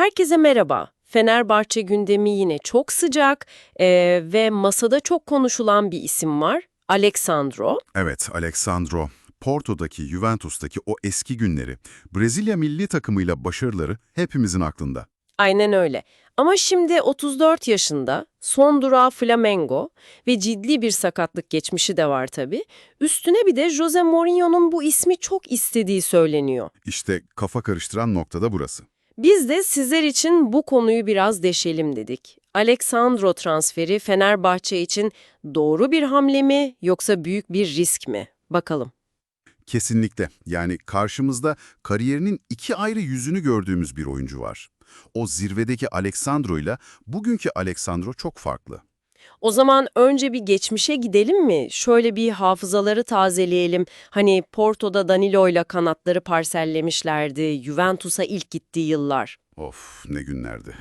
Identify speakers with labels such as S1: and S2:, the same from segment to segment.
S1: Herkese merhaba. Fenerbahçe gündemi yine çok sıcak eee, ve masada çok konuşulan bir isim var. Alexandro.
S2: Evet, Alexandro. Porto'daki, Juventus'taki o eski günleri, Brezilya milli takımıyla başarıları hepimizin aklında.
S1: Aynen öyle. Ama şimdi 34 yaşında, son durağı Flamengo ve ciddi bir sakatlık geçmişi de var tabii. Üstüne bir de Jose Mourinho'nun bu ismi çok istediği söyleniyor.
S2: İşte kafa karıştıran nokta da burası.
S1: Biz de sizler için bu konuyu biraz deşelim dedik. Alexandro transferi Fenerbahçe için doğru bir hamle mi yoksa büyük bir risk mi? Bakalım.
S2: Kesinlikle. Yani karşımızda kariyerinin iki ayrı yüzünü gördüğümüz bir oyuncu var. O zirvedeki Alexandro ile bugünkü Alexandro çok farklı.
S1: O zaman önce bir geçmişe gidelim mi? Şöyle bir hafızaları tazeleyelim. Hani Porto'da Danilo ile kanatları parsellemişlerdi. Juventus'a ilk gittiği yıllar.
S2: Of ne günlerdi.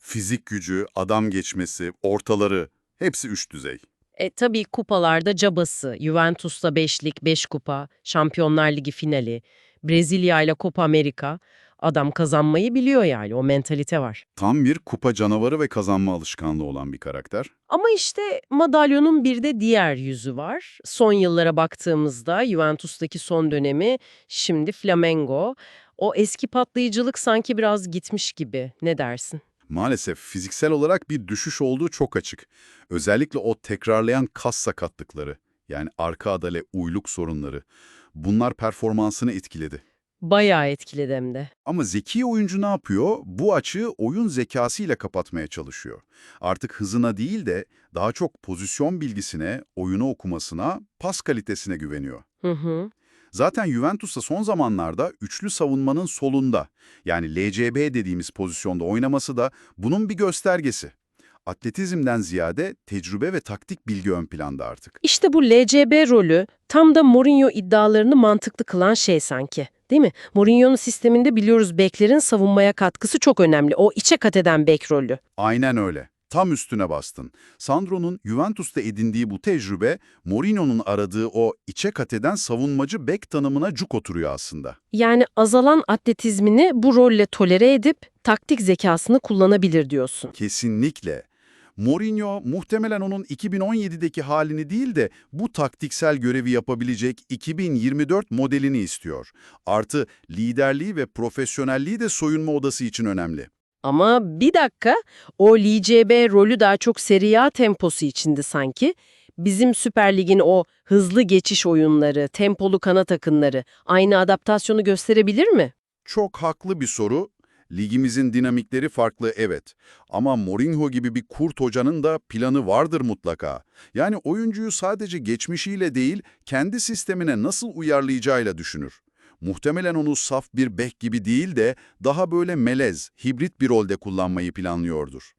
S2: Fizik gücü, adam geçmesi, ortaları hepsi üst düzey.
S1: E tabii kupalarda cabası. Juventus'ta beşlik, beş kupa, Şampiyonlar Ligi finali, Brezilya ile Copa Amerika. Adam kazanmayı biliyor yani, o mentalite var.
S2: Tam bir kupa canavarı ve kazanma alışkanlığı olan bir karakter.
S1: Ama işte madalyonun bir de diğer yüzü var. Son yıllara baktığımızda Juventus'taki son dönemi, şimdi Flamengo. O eski patlayıcılık sanki biraz gitmiş gibi. Ne dersin?
S2: Maalesef fiziksel olarak bir düşüş olduğu çok açık. Özellikle o tekrarlayan kas sakatlıkları, yani arka adale uyluk sorunları. Bunlar performansını etkiledi.
S1: Bayağı etkiledi hem de.
S2: Ama zeki oyuncu ne yapıyor? Bu açığı oyun zekasıyla kapatmaya çalışıyor. Artık hızına değil de daha çok pozisyon bilgisine, oyunu okumasına, pas kalitesine güveniyor.
S1: Hı hı.
S2: Zaten Juventus'ta son zamanlarda üçlü savunmanın solunda, yani LCB dediğimiz pozisyonda oynaması da bunun bir göstergesi. Atletizmden ziyade tecrübe ve taktik bilgi ön planda artık.
S1: İşte bu LCB rolü tam da Mourinho iddialarını mantıklı kılan şey sanki. Değil mi? Mourinho'nun sisteminde biliyoruz beklerin savunmaya katkısı çok önemli. O içe kat eden bek rolü.
S2: Aynen öyle. Tam üstüne bastın. Sandro'nun Juventus'ta edindiği bu tecrübe, Mourinho'nun aradığı o içe kat eden savunmacı bek tanımına cuk oturuyor aslında.
S1: Yani azalan atletizmini bu rolle tolere edip taktik zekasını kullanabilir diyorsun.
S2: Kesinlikle. Mourinho muhtemelen onun 2017'deki halini değil de bu taktiksel görevi yapabilecek 2024 modelini istiyor. Artı liderliği ve profesyonelliği de soyunma odası için önemli.
S1: Ama bir dakika, o LCB rolü daha çok Serie A temposu içindi sanki. Bizim Süper Lig'in o hızlı geçiş oyunları, tempolu kanat akınları aynı adaptasyonu gösterebilir mi?
S2: Çok haklı bir soru. Ligimizin dinamikleri farklı evet. Ama Mourinho gibi bir kurt hocanın da planı vardır mutlaka. Yani oyuncuyu sadece geçmişiyle değil, kendi sistemine nasıl uyarlayacağıyla düşünür. Muhtemelen onu saf bir bek gibi değil de daha böyle melez, hibrit bir rolde kullanmayı planlıyordur.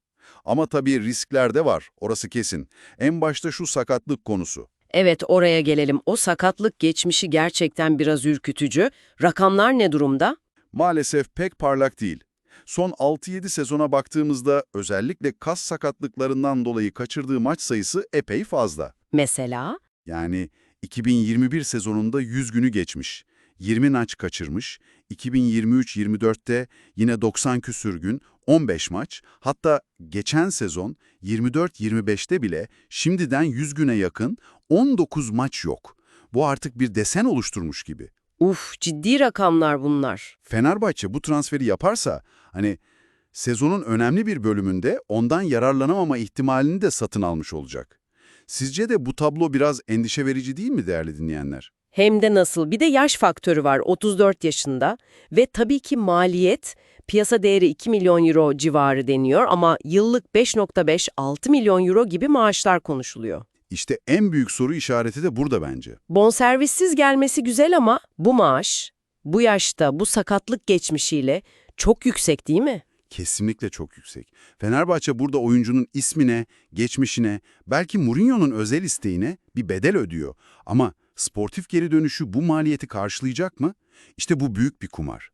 S2: Ama tabii riskler de var, orası kesin. En başta şu sakatlık konusu.
S1: Evet oraya gelelim. O sakatlık geçmişi gerçekten biraz ürkütücü. Rakamlar ne durumda?
S2: Maalesef pek parlak değil. Son 6-7 sezona baktığımızda özellikle kas sakatlıklarından dolayı kaçırdığı maç sayısı epey fazla.
S1: Mesela?
S2: Yani 2021 sezonunda 100 günü geçmiş. 20 maç kaçırmış. 2023-24'te yine 90 küsür gün, 15 maç. Hatta geçen sezon 24-25'te bile şimdiden 100 güne yakın 19 maç yok. Bu artık bir desen oluşturmuş gibi.
S1: Uf ciddi rakamlar bunlar.
S2: Fenerbahçe bu transferi yaparsa hani sezonun önemli bir bölümünde ondan yararlanamama ihtimalini de satın almış olacak. Sizce de bu tablo biraz endişe verici değil mi değerli dinleyenler?
S1: Hem de nasıl? Bir de yaş faktörü var 34 yaşında ve tabii ki maliyet piyasa değeri 2 milyon euro civarı deniyor ama yıllık 5.5-6 milyon euro gibi maaşlar konuşuluyor.
S2: İşte en büyük soru işareti de burada bence.
S1: Bonservissiz gelmesi güzel ama bu maaş bu yaşta bu sakatlık geçmişiyle çok yüksek değil mi?
S2: Kesinlikle çok yüksek. Fenerbahçe burada oyuncunun ismine, geçmişine, belki Mourinho'nun özel isteğine bir bedel ödüyor. Ama sportif geri dönüşü bu maliyeti karşılayacak mı? İşte bu büyük bir kumar.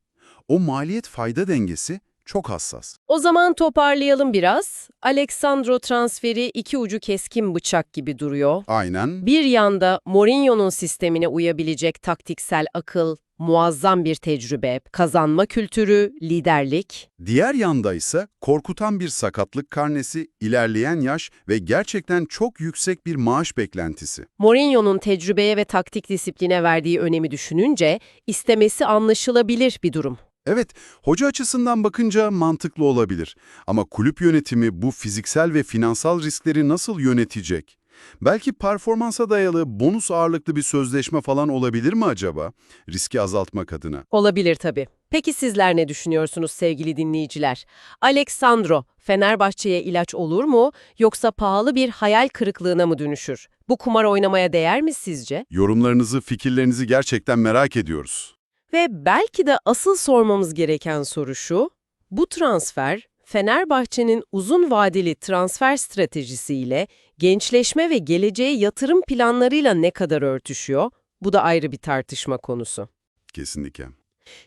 S2: O maliyet fayda dengesi çok hassas.
S1: O zaman toparlayalım biraz. Alexandro transferi iki ucu keskin bıçak gibi duruyor.
S2: Aynen.
S1: Bir yanda Mourinho'nun sistemine uyabilecek taktiksel akıl, Muazzam bir tecrübe, kazanma kültürü, liderlik.
S2: Diğer yanda ise korkutan bir sakatlık karnesi, ilerleyen yaş ve gerçekten çok yüksek bir maaş beklentisi.
S1: Mourinho'nun tecrübeye ve taktik disipline verdiği önemi düşününce istemesi anlaşılabilir bir durum.
S2: Evet, hoca açısından bakınca mantıklı olabilir. Ama kulüp yönetimi bu fiziksel ve finansal riskleri nasıl yönetecek? Belki performansa dayalı, bonus ağırlıklı bir sözleşme falan olabilir mi acaba? Riski azaltmak adına.
S1: Olabilir tabii. Peki sizler ne düşünüyorsunuz sevgili dinleyiciler? Alexandro, Fenerbahçe'ye ilaç olur mu yoksa pahalı bir hayal kırıklığına mı dönüşür? Bu kumar oynamaya değer mi sizce?
S2: Yorumlarınızı, fikirlerinizi gerçekten merak ediyoruz.
S1: Ve belki de asıl sormamız gereken soru şu, bu transfer Fenerbahçe'nin uzun vadeli transfer stratejisiyle gençleşme ve geleceğe yatırım planlarıyla ne kadar örtüşüyor? Bu da ayrı bir tartışma konusu.
S2: Kesinlikle.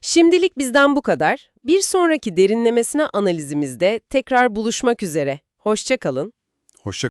S1: Şimdilik bizden bu kadar. Bir sonraki derinlemesine analizimizde tekrar buluşmak üzere. Hoşça kalın.
S2: Hoşça